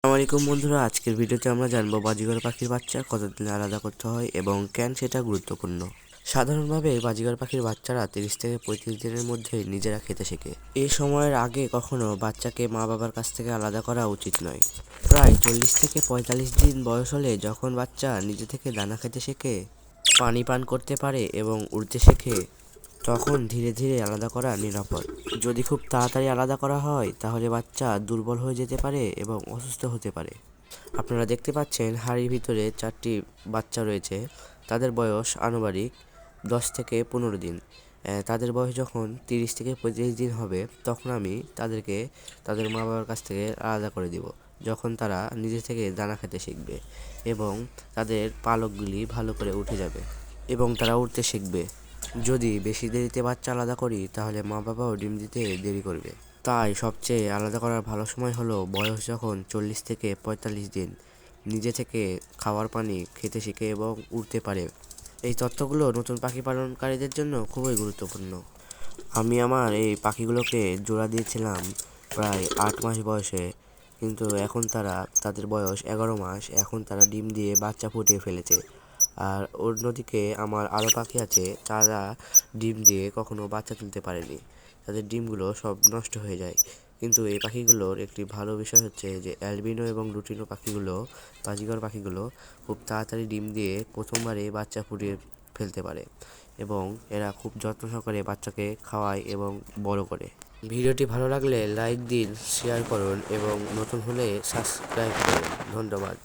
আসসালামু আলাইকুম বন্ধুরা, আজকের ভিডিওতে আমরা জানব বাজিগর পাখির বাচ্চা কতদিন আলাদা করতে হয় এবং কেন সেটা গুরুত্বপূর্ণ। সাধারণভাবে বাজিগর পাখির বাচ্চারা তিরিশ থেকে পঁয়ত্রিশ দিনের মধ্যে নিজেরা খেতে শেখে। এই সময়ের আগে কখনো বাচ্চাকে মা বাবার কাছ থেকে আলাদা করা উচিত নয়। প্রায় চল্লিশ থেকে পঁয়তাল্লিশ দিন বয়স হলে যখন বাচ্চা নিজে থেকে দানা খেতে শেখে, পানি পান করতে পারে এবং উড়তে শেখে তখন ধীরে ধীরে আলাদা করা নিরাপদ। যদি খুব তাড়াতাড়ি আলাদা করা হয়, তাহলে বাচ্চা দুর্বল হয়ে যেতে পারে এবং অসুস্থ হতে পারে। আপনারা দেখতে পাচ্ছেন হাড়ির ভিতরে চারটি বাচ্চা রয়েছে। তাদের বয়স আনুমানিক দশ থেকে পনেরো দিন। তাদের বয়স যখন তিরিশ থেকে পঁয়ত্রিশ দিন হবে, তখন আমি তাদেরকে, তাদের মা বাবার কাছ থেকে আলাদা করে দিব, যখন তারা নিজে থেকে দানা খেতে শিখবে এবং তাদের পালকগুলি ভালো করে উঠে যাবে এবং তারা উঠতে শিখবে। যদি বেশি দেরিতে বাচ্চা আলাদা করি, তাহলে মা বাবাও ডিম দিতে দেরি করবে। তাই সবচেয়ে আলাদা করার ভালো সময় হলো বয়স যখন চল্লিশ থেকে পঁয়তাল্লিশ দিন। নিজে থেকে খাওয়ার পানি খেতে শিখে এবং উঠতে পারে। এই তথ্যগুলো নতুন পাখি পালনকারীদের জন্য খুবই গুরুত্বপূর্ণ। আমি আমার এই পাখিগুলোকে জোড়া দিয়েছিলাম প্রায় আট মাস বয়সে। কিন্তু এখন তারা, তাদের বয়স এগারো মাস। এখন তারা ডিম দিয়ে বাচ্চা ফুটিয়ে ফেলেছে। আর অন্যদিকে আমার আরও পাখি আছে, তারা ডিম দিয়ে কখনো বাচ্চা তুলতে পারেনি। তাদের ডিমগুলো সব নষ্ট হয়ে যায়। কিন্তু এই পাখিগুলোর একটি ভালো বিষয় হচ্ছে যে, অ্যালবিনো এবং লুটিনো পাখিগুলো, বাজিগর পাখিগুলো খুব তাড়াতাড়ি ডিম দিয়ে প্রথমবারে বাচ্চা ফুটিয়ে ফেলতে পারে এবং এরা খুব যত্ন সহকারে বাচ্চাকে খাওয়ায় এবং বড় করে। ভিডিওটি ভালো লাগলে লাইক দিন, শেয়ার করুন এবং নতুন হলে সাবস্ক্রাইব করুন। ধন্যবাদ।